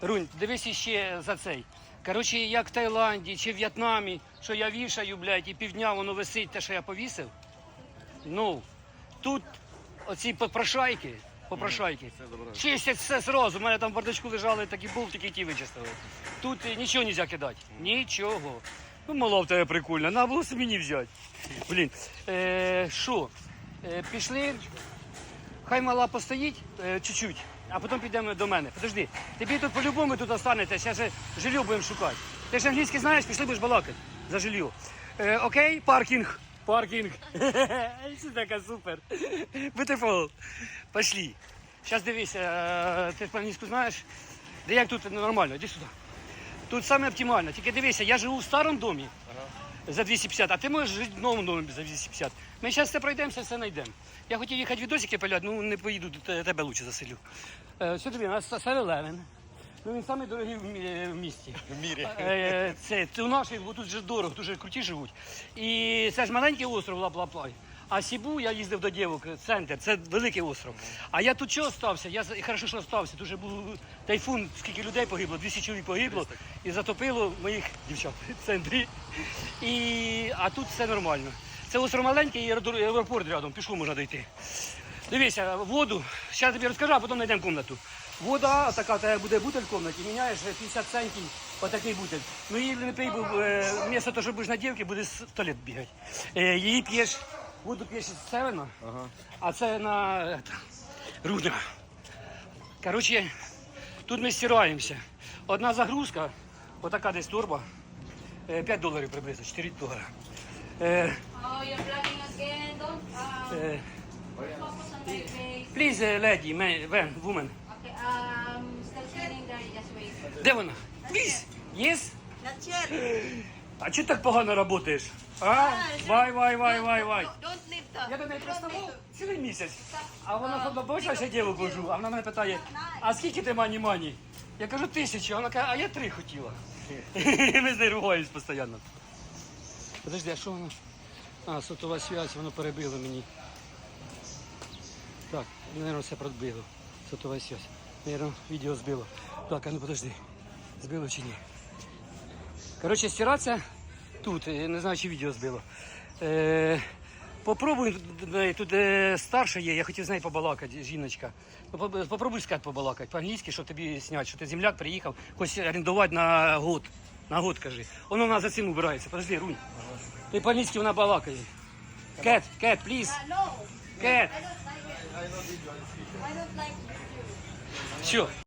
Рунь, дивись іще за цей. Коротше, як в Таїланді чи в В'єтнамі, що я вішаю, блядь, і півдня воно висить, те, що я повісив. Ну, тут оці попрошайки, попрошайки, чистять все зразу. У мене там в бардачку лежали такі болтики, ті вичистили. Тут е, нічого не можна кидати. Нічого. Ну, мало в тебе прикольно, на було мені взяти. Блін, е, що? Е, пішли, хай мала постоїть е, чуть-чуть, а потім підемо до мене. Подожди, тобі тут по-любому тут останете, зараз же жилье будемо шукати. Ти ж англійський знаєш, пішли будеш балакати за жилье. Е, окей, паркінг. Паркінг. Це така супер. Beautiful. Пошли. Зараз дивися, е, ти ж по-англійську знаєш. Де як тут нормально, іди сюди. Тут саме оптимально. Тільки дивися, я живу в старому домі за 250, а ти можеш жити в новому домі за 250. Ми зараз це пройдемося, все знайдемо. Я хотів їхати відосики пиляти, ну не поїду, е, тебе лучше заселю. Е, Що тобі, у нас 7-Eleven. Ну він самий дорогий в мі- в місті. В мірі. Е, Це, це у наших, бо тут же дорого, дуже круті живуть. І це ж маленький остров Ла-Плаплай. А Сібу я їздив до дівок, центр, це великий остров. А я тут чого стався? Я хорошо, що стався. Тут же був тайфун, скільки людей погибло, 200 чоловік погибло і затопило моїх дівчат в центрі. І, а тут все нормально. Це остров маленький і аеропорт- рядом, пішку можна дойти. Дивися, воду, зараз тобі розкажу, а потім знайдемо кімнату. Вода, така та буде бутель в кімнаті, міняєш 50 центів, отакий бутель. Ну її не пий, бо е, того, що будеш на дівки, будеш в туалет бігати. Е, її п'єш, воду п'єш з севена, а це на е, та. Коротше, тут ми стираємося. Одна загрузка, отака десь торба, е, 5 доларів приблизно, 4 долари. Е, Oh, you're vlogging again. Don't. Uh, е, focus on my face. please, uh, lady, man, man, woman. Um. Де вона? Please, yes? А чи так погано працюєш? А? Вай, вай, вай, вай, вай. Don't leave the. Я до неї приставав цілий місяць. А вона ходила, бачиш, я діву кажу, а вона мене питає, а скільки ти мані мані? Я кажу, тисячу, а вона каже, а я три хотіла. Ми з нею ругаємось постійно. Подожди, а що воно? А, сотова связь, воно перебило мені. Так, мабуть, все пробило. Сотова связь. Наверное, відео збило. Так, а ну подожди. Збило чи ні? Коротше, стиратися тут, я не знаю, чи відео збило. Е, попробуй, е, тут е, старша є, я хотів з нею побалакати, жіночка. Ну, Попробуй сказати побалакати по-англійськи, щоб тобі зняти, що ти земляк приїхав, хочеш орендувати на год. На год кажи. Воно в нас за ціну вбирається. Подожди, Рунь. Ти по-англійськи вона балакає. Кет, кет, пліз. Кет. Що?